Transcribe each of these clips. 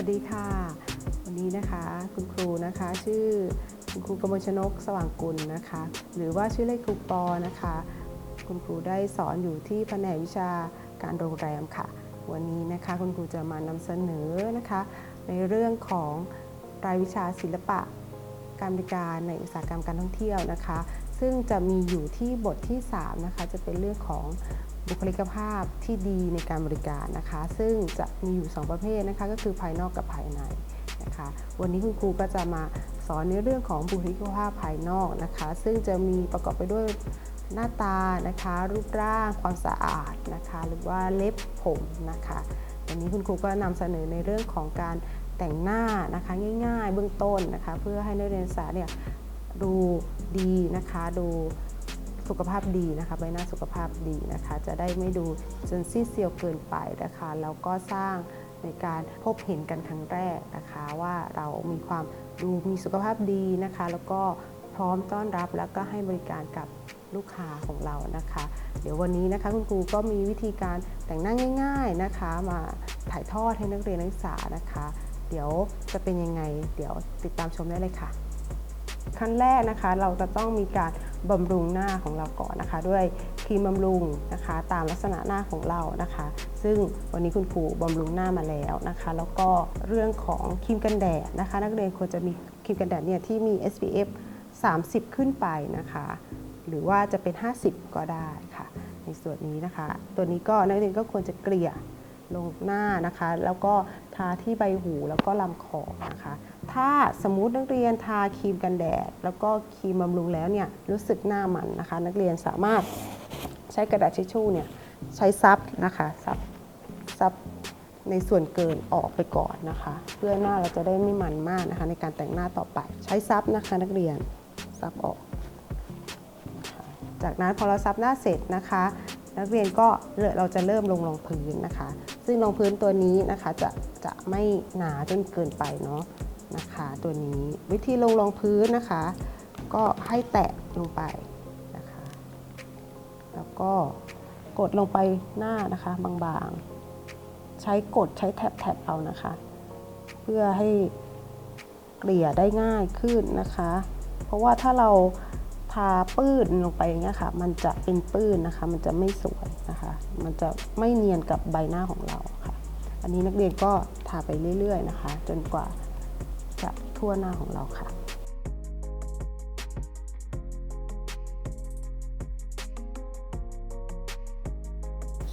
วัสดีค่ะ วันนี้นะคะคุณครูนะคะชื่อคุณครูกมลชนกสว่างกุลนะคะ หรือว่าชื่อเล่นครูปอนะคะ คุณครูได้สอนอยู่ที่แผนกวิชาการโรงแรมค่ะ วันนี้นะคะคุณครูจะมานำเสนอนะคะ ในเรื่องของรายวิชาศิลปะการบริการในอุตสาหกรรมการท่องเที่ยวนะคะ ซึ่งจะมีอยู่ที่บทที่3นะคะจะเป็นเรื่องของ บุคลิกภาพที่ดีในการบริการนะคะ ซึ่งจะมีอยู่ 2 ประเภทนะคะ ก็คือภายนอกกับภายในนะคะ วันนี้คุณครูก็จะมาสอนในเรื่องของบุคลิกภาพภายนอกนะคะ ซึ่งจะมีประกอบไปด้วยหน้าตานะคะ รูปร่างความสะอาดนะคะ หรือว่าเล็บผมนะคะวันนี้คุณครูก็นำเสนอในเรื่องของการแต่งหน้านะคะง่าย ๆ เบื้องต้นนะคะ เพื่อให้นักเรียนศึกษาเนี่ยดูดีนะคะดู สุขภาพดีนะคะใบหน้าสุขภาพดีนะคะ จะได้ไม่ดูจนซีดเซียวเกินไปนะคะแล้วก็สร้างในการพบเห็นกันครั้งแรกนะคะ ว่าเรามีความดูมีสุขภาพดีนะคะ แล้วก็พร้อมต้อนรับแล้วก็ให้บริการกับลูกค้าของเรานะคะ เดี๋ยววันนี้นะคะคุณครูก็มีวิธีการแต่งหน้าง่าย ๆนะคะ มาถ่ายทอดให้นักเรียนนักศึกษานะคะ เดี๋ยวจะเป็นยังไง เดี๋ยวติดตามชมได้เลยค่ะ ขั้นแรกนะคะ เราจะต้องมีการบำรุงหน้าของเราก่อนนะคะ ด้วยครีมบำรุงนะคะ ตามลักษณะหน้าของเรานะคะ ซึ่งวันนี้คุณครูบำรุงหน้ามาแล้วนะคะ แล้วก็เรื่องของครีมกันแดดนะคะ นักเรียนควรจะมีครีมกันแดดเนี่ยที่มี SPF 30 ขึ้นไปนะคะ หรือว่าจะเป็น 50 ก็ได้ค่ะ ในส่วนนี้นะคะ ตัวนี้ก็นักเรียนก็ควรจะเกลี่ยลงหน้านะคะ แล้วก็ทาที่ใบหูแล้วก็ลำคอนะคะ ถ้าสมมุตินักเรียนทาครีมกันแดด แล้วก็ครีมบำรุงแล้วเนี่ยรู้สึกหน้ามันนะคะ นักเรียนสามารถใช้กระดาษทิชชู่เนี่ยใช้ซับนะคะซับซับในส่วนเกินออกไปก่อนนะคะ เพื่อหน้าเราจะได้ไม่มันมากนะคะ ในการแต่งหน้าต่อไป ใช้ซับนะคะนักเรียนซับออก จากนั้นพอเราซับหน้าเสร็จนะคะ นักเรียนก็เราจะเริ่มลงรองพื้นนะคะ ซึ่งรองพื้นตัวนี้นะคะจะจะไม่หนาจนเกินไปเนาะ นะคะตัวนี้วิธีลงรองพื้นนะคะ ก็ให้แตะลงไปนะคะ แล้วก็กดลงไปหน้านะคะบางๆ ใช้กดใช้แท็บๆเอานะคะ เพื่อให้เกลี่ยได้ง่ายขึ้นนะคะ เพราะว่าถ้าเราทาปื้นลงไปอย่างเงี้ยค่ะ มันจะเป็นปื้นนะคะ มันจะไม่สวยนะคะ มันจะไม่เนียนกับใบหน้าของเราค่ะ อันนี้นักเรียนก็ทาไปเรื่อยๆนะคะ จนกว่า ทั่วหน้าของเราค่ะ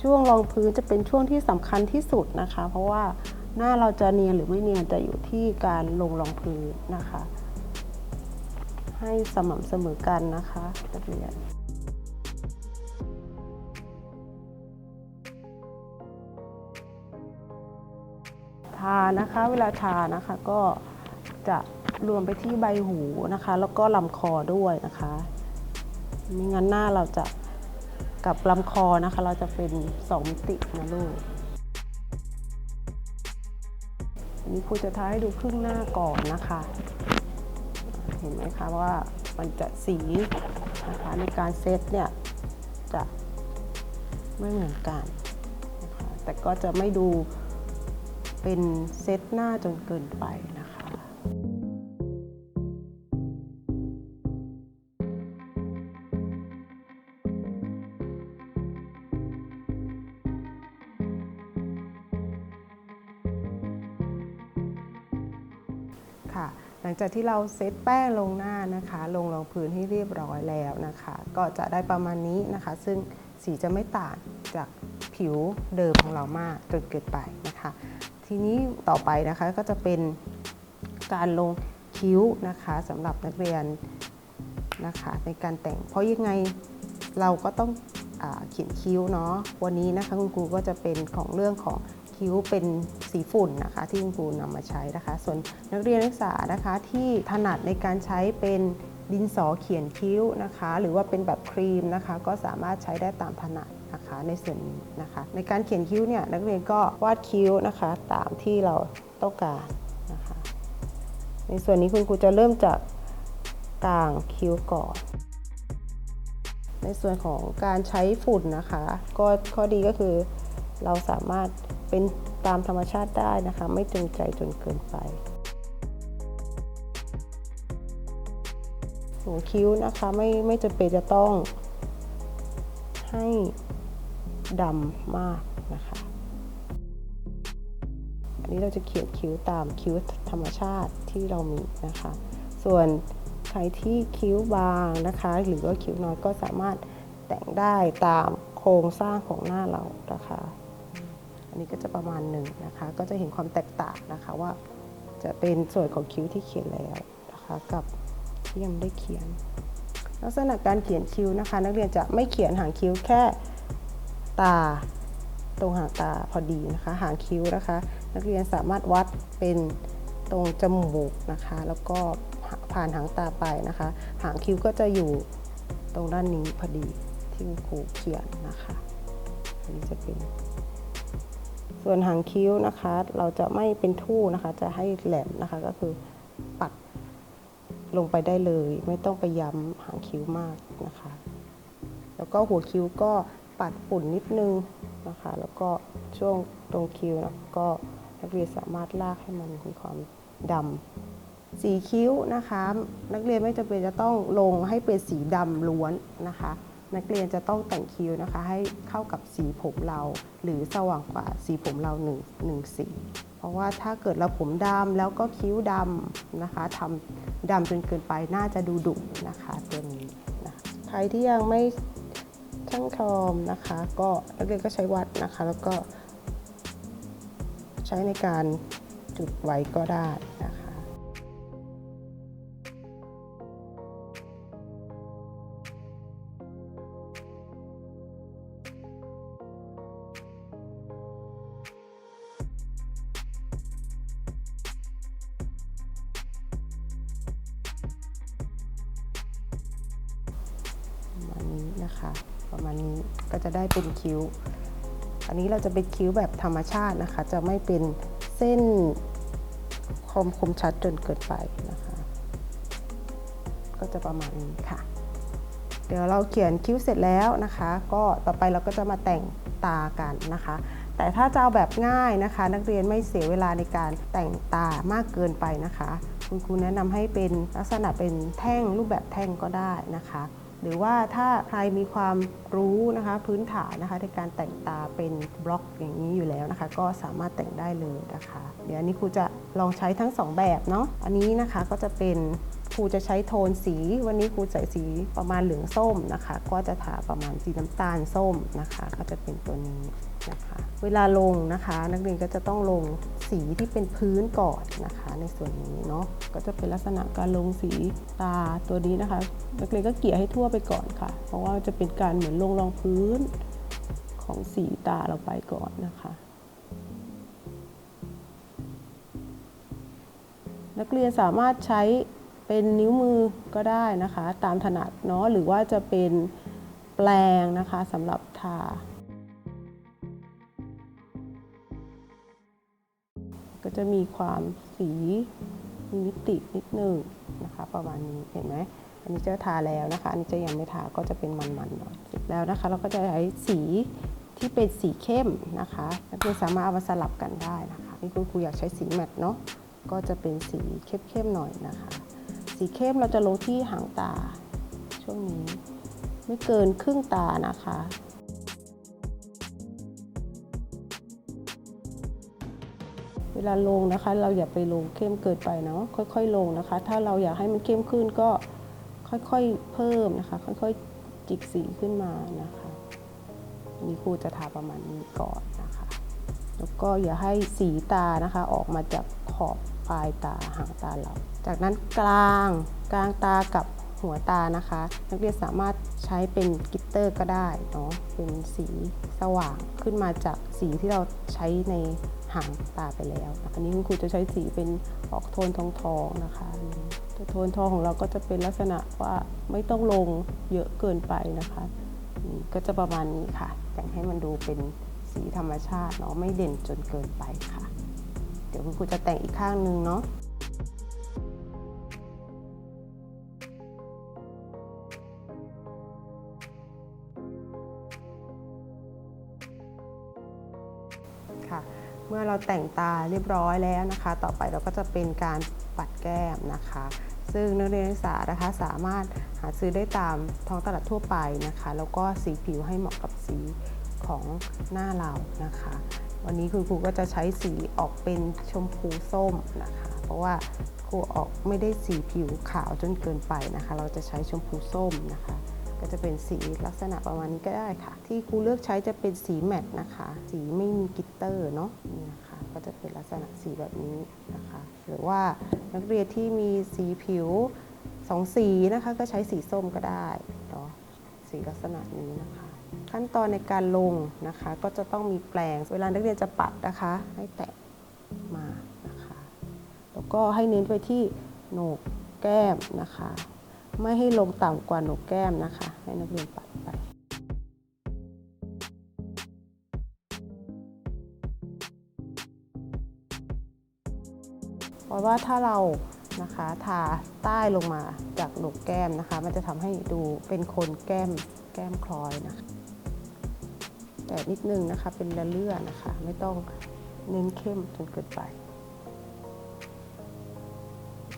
ช่วงรองพื้นจะเป็นช่วงที่สำคัญที่สุดนะคะ เพราะว่าหน้าเราจะเนียนหรือไม่เนียนจะอยู่ที่การลงรองพื้นนะคะ ให้สม่ำเสมอกันนะคะนักเรียนทานะคะ เวลาทานะคะก็ จะรวมไปที่ใบหูนะคะ แล้วก็ลำคอด้วยนะคะไม่งั้นหน้าเราจะกับลำคอนะคะ เราจะเป็นสองมิตินะลูกอันนี้ครูจะทาให้ดูครึ่งหน้าก่อนนะคะ เห็นไหมคะว่ามันจะสีนะคะในการเซตเนี่ยจะไม่เหมือนกันนะคะแต่ก็จะไม่ดูเป็นเซตหน้าจนเกินไป จากที่เราเซตแป้งลงหน้านะคะ ลงรองพื้นให้เรียบร้อยแล้วนะคะ ก็จะได้ประมาณนี้นะคะ ซึ่งสีจะไม่ต่างจากผิวเดิมของเรามากจนเกินไปนะคะ ทีนี้ต่อไปนะคะก็จะเป็นการลงคิ้วนะคะสำหรับนักเรียนนะคะในการแต่ง เพราะยังไงเราก็ต้องอเขียนคิ้วเนาะวันนี้นะคะคุณครูก็จะเป็นของเรื่องของ คิ้วเป็นสีฝุ่นนะคะ ที่คุณครูนำมาใช้นะคะ ส่วนนักเรียนนักศึกษานะคะที่ถนัดในการใช้เป็นดินสอเขียนคิ้วนะคะ หรือว่าเป็นแบบครีมนะคะ ก็สามารถใช้ได้ตามถนัดนะคะในส่วนนี้นะคะ ในการเขียนคิ้วเนี่ยนักเรียนก็วาดคิ้วนะคะ ตามที่เราต้องการนะคะ ในส่วนนี้คุณครูจะเริ่มจากกลางคิ้วก่อน ในส่วนของการใช้ฝุ่นนะคะ ก็ข้อดีก็คือเราสามารถ เป็นตามธรรมชาติได้นะคะ ไม่จงใจจนเกินไปหัวคิ้วนะคะไม่ไม่จำเป็นจะต้องให้ดำมากนะคะอันนี้เราจะเขียนคิ้วตามคิ้วธรรมชาติที่เรามีนะคะ ส่วนใครที่คิ้วบางนะคะ หรือว่าคิ้วน้อยก็สามารถแต่งได้ตามโครงสร้างของหน้าเรานะคะ อันนี้ก็จะประมาณหนึ่งนะคะ ก็จะเห็นความแตกต่างนะคะว่าจะเป็นส่วนของคิ้วที่เขียนแล้วนะคะกับที่ยังไม่ได้เขียน ลักษณะการเขียนคิ้วนะคะ นักเรียนจะไม่เขียนหางคิ้วแค่ตาตรงหางตาพอดีนะคะ หางคิ้วนะคะ นักเรียนสามารถวัดเป็นตรงจมูกนะคะ แล้วก็ผ่านหางตาไปนะคะ หางคิ้วก็จะอยู่ตรงด้านนี้พอดีที่คุณครูเขียนนะคะ อันนี้จะเป็น ส่วนหางคิ้วนะคะ เราจะไม่เป็นทู่นะคะ จะให้แหลมนะคะก็คือปัดลงไปได้เลย ไม่ต้องไปย้ำหางคิ้วมากนะคะ แล้วก็หัวคิ้วก็ปัดปุ่นนิดนึงนะคะ แล้วก็ช่วงตรงคิ้วนะก็นักเรียนสามารถลากให้มันมีความดำสีคิ้วนะคะ นักเรียนไม่จำเป็นจะต้องลงให้เป็นสีดำล้วนนะคะ นักเรียนจะต้องแต่งคิ้วนะคะ ให้เข้ากับสีผมเรา หรือสว่างกว่าสีผมเราหนึ่งหนึ่งสี เพราะว่าถ้าเกิดเราผมดำแล้วก็คิ้วดำนะคะทำดำจนเกินไปน่าจะดูดุนะคะตัวนี้นะใครที่ยังไม่ช่างทอมนะคะ ก็นักเรียนก็ใช้วัดนะคะ แล้วก็ใช้ในการจุดไว้ก็ได้นะคะประ นนี้เราจะเป็นคิ้วแบบธรรมชาตินะคะ จะไม่เป็นเส้นคมคมชัดจนเกินไปนะคะ ก็จะประมาณนี้ค่ะ เดี๋ยวเราเขียนคิ้วเสร็จแล้วนะคะ ก็ต่อไปเราก็จะมาแต่งตากันนะคะ แต่ถ้าจะเอาแบบง่ายนะคะ นักเรียนไม่เสียเวลาในการแต่งตามากเกินไปนะคะ คุณครูแนะนำให้เป็นลักษณะเป็นแท่งรูปแบบแท่งก็ได้นะคะ หรือว่าถ้าใครมีความรู้นะคะพื้นฐานนะคะในการแต่งตาเป็นบล็อกอย่างนี้อยู่แล้วนะคะ ก็สามารถแต่งได้เลยนะคะ เดี๋ยวอันนี้ครูจะลองใช้ทั้งสองแบบเนาะอันนี้นะคะก็จะเป็นครูจะใช้โทนสี วันนี้ครูใส่สีประมาณเหลืองส้มนะคะ ก็จะทาประมาณสีน้ำตาลส้มนะคะ ก็จะเป็นตัวนี้ นะคะเวลาลงนะคะ นักเรียนก็จะต้องลงสีที่เป็นพื้นก่อนนะคะ ในส่วนนี้เนาะก็จะเป็นลักษณะการลงสีตาตัวนี้นะคะ นักเรียนก็เกลี่ยให้ทั่วไปก่อนค่ะ เพราะว่าจะเป็นการเหมือนลงรองพื้นของสีตาเราไปก่อนนะคะนักเรียนสามารถใช้เป็นนิ้วมือก็ได้นะคะ ตามถนัดเนาะหรือว่าจะเป็นแปลงนะคะสำหรับทา ก็จะมีความสีมีมิตินิดนึงนะคะ ประมาณนี้เห็นไหมอันนี้จะทาแล้วนะคะ อันนี้จะยังไม่ทาก็จะเป็นมันๆหน่อยเสร็จแล้วนะคะ เราก็จะใช้สีที่เป็นสีเข้มนะคะนักเรียนสามารถเอามาสลับกันได้นะคะนี่คุณครูอยากใช้สีแมตต์เนาะก็จะเป็นสีเข้มๆหน่อยนะคะ สีเข้มเราจะลงที่หางตาช่วงนี้ ไม่เกินครึ่งตานะคะ เวลาลงนะคะ เราอย่าไปลงเข้มเกินไปเนาะค่อย ๆ ลงนะคะ ถ้าเราอยากให้มันเข้มขึ้นก็ค่อยๆเพิ่มนะคะ ค่อยๆจิกสีขึ้นมานะคะนนี้ครูจะทาประมาณนี้ก่อนนะคะ แล้วก็อย่าให้สีตานะคะ ออกมาจากขอบปลายตาหางตาเรา จากนั้นกลางกลางตากับหัวตานะคะ นักเรียนสามารถใช้เป็นกิตเตอร์ก็ได้เนาะเป็นสีสว่างขึ้นมาจากสีที่เราใช้ใน หางตาไปแล้ว อันนี้คุณครูจะใช้สีเป็นออกโทนทองทองนะคะตัวโทนทองของเราก็จะเป็นลักษณะว่าไม่ต้องลงเยอะเกินไปนะคะ ก็จะประมาณนี้ค่ะ แต่งให้มันดูเป็นสีธรรมชาติเนาะไม่เด่นจนเกินไปค่ะ เดี๋ยวคุณครูจะแต่งอีกข้างนึงเนาะค่ะ เมื่อเราแต่งตาเรียบร้อยแล้วนะคะ ต่อไปเราก็จะเป็นการปัดแก้มนะคะ ซึ่งนักเรียนนักศึกษานะคะสามารถหาซื้อได้ตามท้องตลาดทั่วไปนะคะ แล้วก็สีผิวให้เหมาะกับสีของหน้าเรานะคะ วันนี้คุณครูก็จะใช้สีออกเป็นชมพูส้มนะคะ เพราะว่าครูออกไม่ได้สีผิวขาวจนเกินไปนะคะ เราจะใช้ชมพูส้มนะคะ ก็จะเป็นสีลักษณะประมาณนี้ก็ได้ค่ะ ที่ครูเลือกใช้จะเป็นสีแมตต์นะคะ สีไม่มีกิตเตอร์เนาะนี่นะคะก็จะเป็นลักษณะสีแบบนี้นะคะ หรือว่านักเรียนที่มีสีผิวสองสีนะคะ ก็ใช้สีส้มก็ได้เนาะสีลักษณะนี้นะคะ ขั้นตอนในการลงนะคะ ก็จะต้องมีแปรงเวลานักเรียนจะปัดนะคะ ให้แตะมานะคะ แล้วก็ให้เน้นไปที่โหนกแก้มนะคะ ไม่ให้ลงต่ำกว่าหนกแก้มนะคะ ให้นักเรียนปัดไป เพราะว่าถ้าเรานะคะทาใต้ลงมาจากหนกแก้มนะคะ มันจะทำให้ดูเป็นคนแก้มแก้มคลอยนะคะ แต่นิดนึงนะคะเป็นละเลื่อนะคะ ไม่ต้องเน้นเข้มจนเกินไป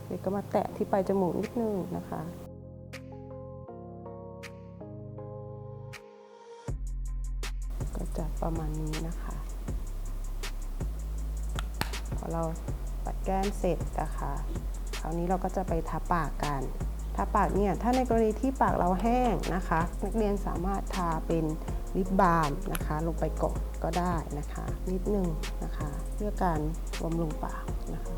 เดี๋ยวก็มาแตะที่ปลายจมูกนิดนึงนะคะ จะประมาณนี้นะคะ พอเราปัดแก้มเสร็จนะคะ คราวนี้เราก็จะไปทาปากกัน ทาปากเนี่ย ถ้าในกรณีที่ปากเราแห้งนะคะ นักเรียนสามารถทาเป็นลิปบาล์มนะคะ ลงไปก่อนก็ได้นะคะ นิดนึงนะคะ เพื่อการบำรุงปากนะคะ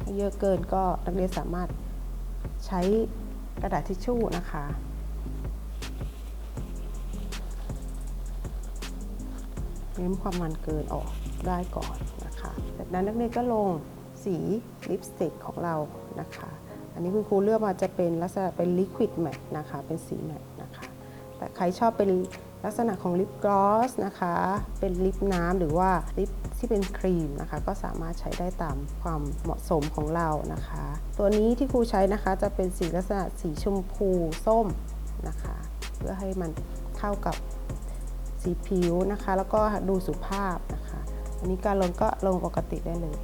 ถ้าเยอะเกินก็นักเรียนสามารถใช้กระดาษทิชชู่นะคะ เน้นความมันเกินออกได้ก่อนนะคะ จากนั้นนักเรียนก็ลงสีลิปสติกของเรานะคะ อันนี้คุณครูเลือกมาจะเป็นลักษณะเป็นลิควิดแมทนะคะ เป็นสีแมทนะคะ แต่ใครชอบเป็นลักษณะของลิปกลอสนะคะ เป็นลิปน้ำหรือว่าลิปที่เป็นครีมนะคะ ก็สามารถใช้ได้ตามความเหมาะสมของเรานะคะ ตัวนี้ที่ครูใช้นะคะจะเป็นสีลักษณะสีชมพูส้มนะคะ เพื่อให้มันเข้ากับ สีผิวนะคะ แล้วก็ดูสุภาพนะคะ อันนี้การลงก็ลงปกติได้เลย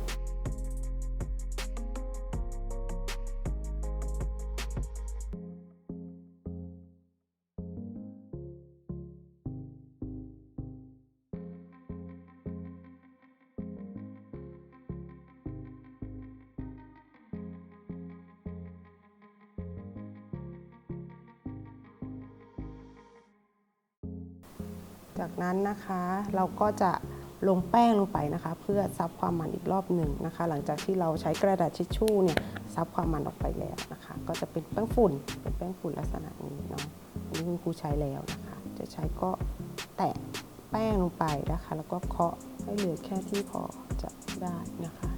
จากนั้นนะคะเราก็จะลงแป้งลงไปนะคะ เพื่อซับความมันอีกรอบหนึ่งนะคะ หลังจากที่เราใช้กระดาษทิชชู่เนี่ยซับความมันออกไปแล้วนะคะ ก็จะเป็นแป้งฝุ่นเป็นแป้งฝุ่นลักษณะนี้เนาะอันนี้คุณครูใช้แล้วนะคะ จะใช้ก็แตะแป้งลงไปนะคะ แล้วก็เคาะให้เหลือแค่ที่พอจะได้นะคะ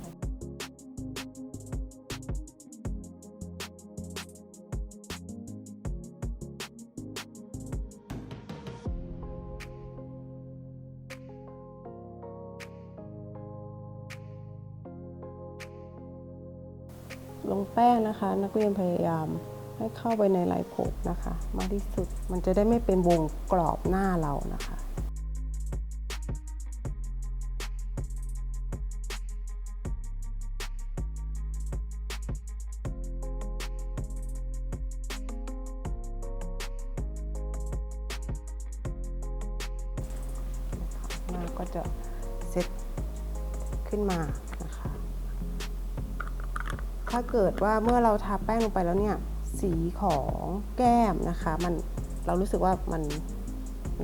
นะคะ นักเรียนพยายามให้เข้าไปในลายผมนะคะ มากที่สุดมันจะได้ไม่เป็นวงกรอบหน้าเรานะคะหน้าก็จะเซตขึ้นมา ถ้าเกิดว่าเมื่อเราทาแป้งลงไปแล้วเนี่ย สีของแก้มนะคะ มันเรารู้สึกว่ามัน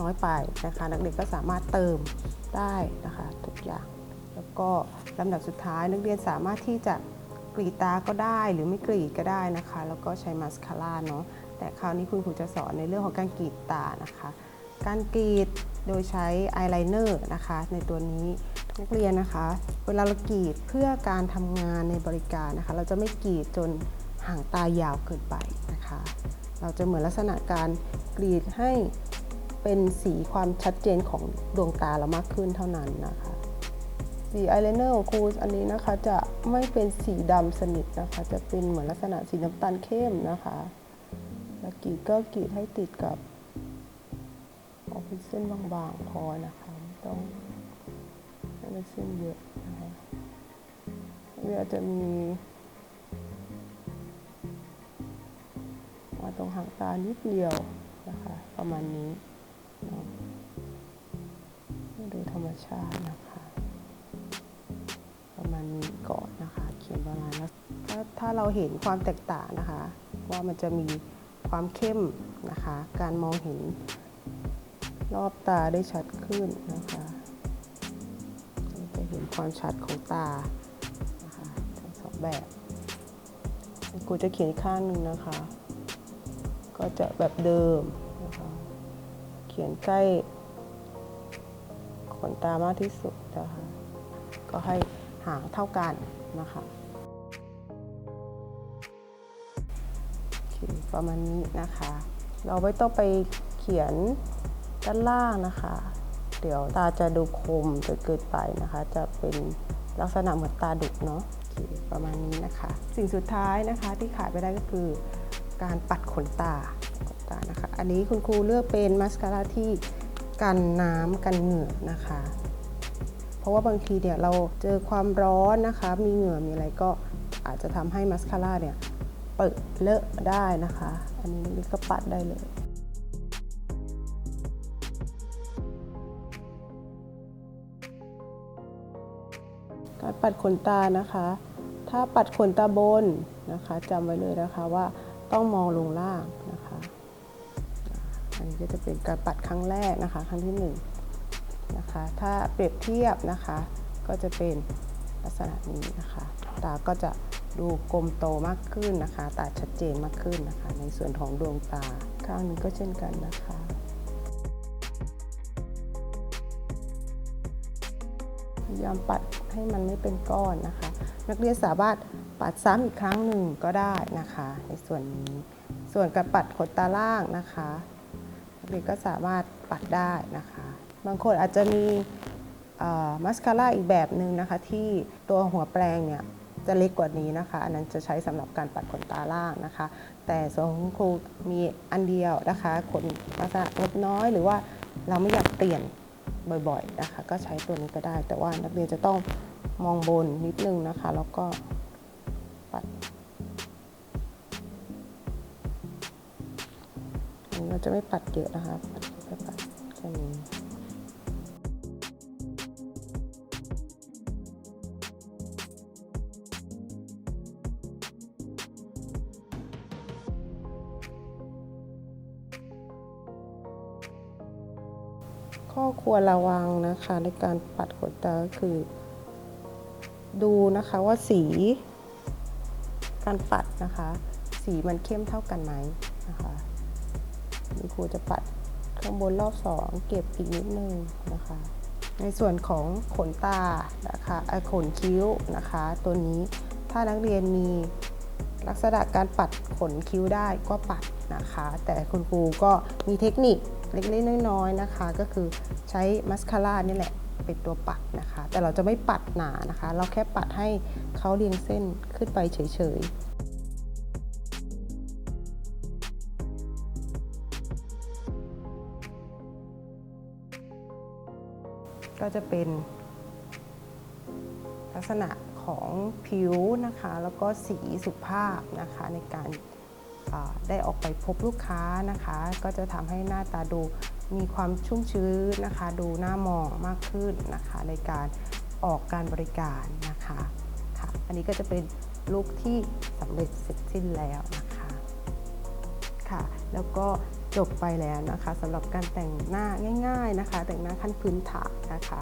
น้อยไปนะคะ นักเรียนก็สามารถเติมได้นะคะทุกอย่าง แล้วก็ลำดับสุดท้ายนักเรียนสามารถที่จะกรีดตาก็ได้หรือไม่กรีดก็ได้นะคะ แล้วก็ใช้มาสคาร่าเนาะแต่คราวนี้คุณครูจะสอนในเรื่องของการกรีดตานะคะ การกรีดโดยใช้อายไลเนอร์นะคะ ในตัวนี้ นักเรียนนะคะ เวลาเรากรีดเพื่อการทำงานในบริการนะคะ เราจะไม่กรีดจนห่างตายาวเกินไปนะคะ เราจะเหมือนลักษณะการกรีดให้เป็นสีความชัดเจนของดวงตาเรามากขึ้นเท่านั้นนะคะสีอายไลเนอร์ของครูอันนี้นะคะจะไม่เป็นสีดำสนิทนะคะ จะเป็นเหมือนลักษณะสีน้ำตาลเข้มนะคะแล้วกรีดก็กรีดให้ติดกับเอาเป็นเส้นบางๆพอนะคะต้อง เป็นเส้นเยอะนะคะเรือจะมีมาตรงหางตานิดเดียวนะคะ ประมาณนี้นะดูธรรมชาตินะคะ ประมาณนี้ก่อนนะคะ เขียนประมาณนั้นถ้าถ้าเราเห็นความแตกต่างนะคะ ว่ามันจะมีความเข้มนะคะ การมองเห็นรอบตาได้ชัดขึ้นนะคะ ความชัดของตานะคะทั้งสองแบบกูจะเขียนอีกข้างหนึ่งนะคะ ก็จะแบบเดิมนะคะเขียนใกล้ขนตามากที่สุดนะคะก็ให้หางเท่ากันนะคะประมาณนี้นะคะ เราไม่ต้องไปเขียนด้านล่างนะคะ เดี๋ยวตาจะดูคมจนเกินไปนะคะ จะเป็นลักษณะเหมือนตาดุเนาะประมาณนี้นะคะ สิ่งสุดท้ายนะคะที่ขาดไม่ได้ก็คือ การปัดขนตาขนตานะคะ อันนี้คุณครูเลือกเป็นมัสคาร่าที่กันน้ำกันเหงื่อนะคะ เพราะว่าบางทีเนี่ยเราเจอความร้อนนะคะ มีเหงื่อมีอะไรก็อาจจะทำให้มัสคาร่าเนี่ยเปิดเลอะได้นะคะ อันนี้นี่ก็ปัดได้เลย การปัดขนตานะคะ ถ้าปัดขนตาบนนะคะจำไว้เลยนะคะว่าต้องมองลงล่างนะคะ อันนี้ก็จะเป็นการปัดครั้งแรกนะคะ ครั้งที่หนึ่งนะคะ ถ้าเปรียบเทียบนะคะ ก็จะเป็นลักษณะนี้นะคะ ตาก็จะดูกลมโตมากขึ้นนะคะ ตาชัดเจนมากขึ้นนะคะ ในส่วนของดวงตาข้างนี้ก็เช่นกันนะคะ ยายามปัดให้มันไม่เป็นก้อนนะคะ นักเรียนสามารถปัดซ้ำอีกครั้งหนึ่งก็ได้นะคะ ในส่วนนี้ ส่วนการปัดขนตาล่างนะคะนักเรียนก็สามารถปัดได้นะคะ บางคนอาจจะมีมัสคาร่าอีกแบบหนึ่งนะคะ ที่ตัวหัวแปรงเนี่ยจะเล็กกว่านี้นะคะ อันนั้นจะใช้สำหรับการปัดขนตาล่างนะคะ แต่ส่วนของครูมีอันเดียวนะคะขนลักษณะล็กน้อยหรือว่าเราไม่อยากเปลี่ยน บ่อยๆนะคะก็ใช้ตัวนี้ก็ได้ แต่ว่านักเรียนจะต้องมองบนนิดนึงนะคะ แล้วก็ปัดอันนี้เราจะไม่ปัดเยอะนะคะปัดแค่ปัดแค่นี้ ข้อควรระวังนะคะในการปัดขนตาก็คือ ดูนะคะว่าสี การปัดนะคะ สีมันเข้มเท่ากันไหมนะคะคุณครูจะปัดข้างบนรอบสองเก็บอีกนิดนึงนะคะ ในส่วนของขนตานะคะขนคิ้วนะคะ ตัวนี้ถ้านักเรียนมี ลักษณะการปัดขนคิ้วได้ก็ปัดนะคะ แต่คุณครูก็มีเทคนิคเล็กๆน้อยๆนะคะ ก็คือใช้มัสคาร่านี่แหละเป็นตัวปัดนะคะ แต่เราจะไม่ปัดหนานะคะ เราแค่ปัดให้เขาเรียงเส้นขึ้นไปเฉยๆก็จะเป็นลักษณะ ของผิวนะคะ แล้วก็สีสุภาพนะคะในการได้ออกไปพบลูกค้านะคะ ก็จะทำให้หน้าตาดูมีความชุ่มชื้นนะคะ ดูน่ามองมากขึ้นนะคะ ในการออกการบริการนะคะค่ะอันนี้ก็จะเป็นลุคที่สำเร็จเสร็จสิ้นแล้วนะคะค่ะ แล้วก็จบไปแล้วนะคะสำหรับการแต่งหน้าง่าย ๆนะคะ แต่งหน้าขั้นพื้นฐานนะคะ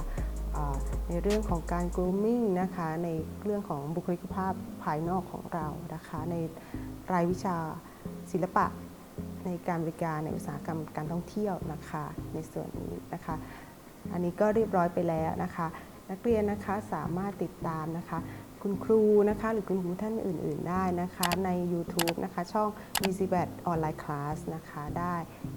ในเรื่องของการ grooming นะคะในเรื่องของบุคลิกภาพภายนอกของเรานะคะในรายวิชาศิลปะในการบริการในอุตสาหกรรมการท่องเที่ยวนะคะในส่วนนี้นะคะ อันนี้ก็เรียบร้อยไปแล้วนะคะ นักเรียนนะคะสามารถติดตามนะคะ คุณครูนะคะหรือคุณครูท่านอื่น ๆ ได้นะคะ ใน YouTube นะคะช่อง b c b a t Online Class นะคะได้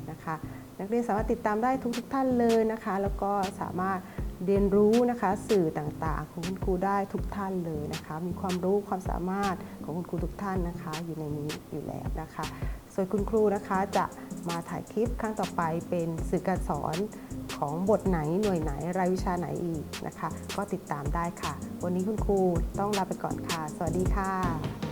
นะคะ นักเรียนสามารถติดตามได้ทุกๆท่านเลยนะคะ แล้วก็สามารถ เรียนรู้นะคะสื่อต่างๆ ของคุณครูได้ทุกท่านเลยนะคะ มีความรู้ความสามารถของคุณครูทุกท่านนะคะ อยู่ในนี้อยู่แล้วนะคะ ส่วนคุณครูนะคะจะมาถ่ายคลิปครั้งต่อไปเป็นสื่อการสอนขของบทไหนหน่วยไหนรายวิชาไหนอีกนะคะ ก็ติดตามได้ค่ะ วันนี้คุณครูต้องลาไปก่อนค่ะ สวัสดีค่ะ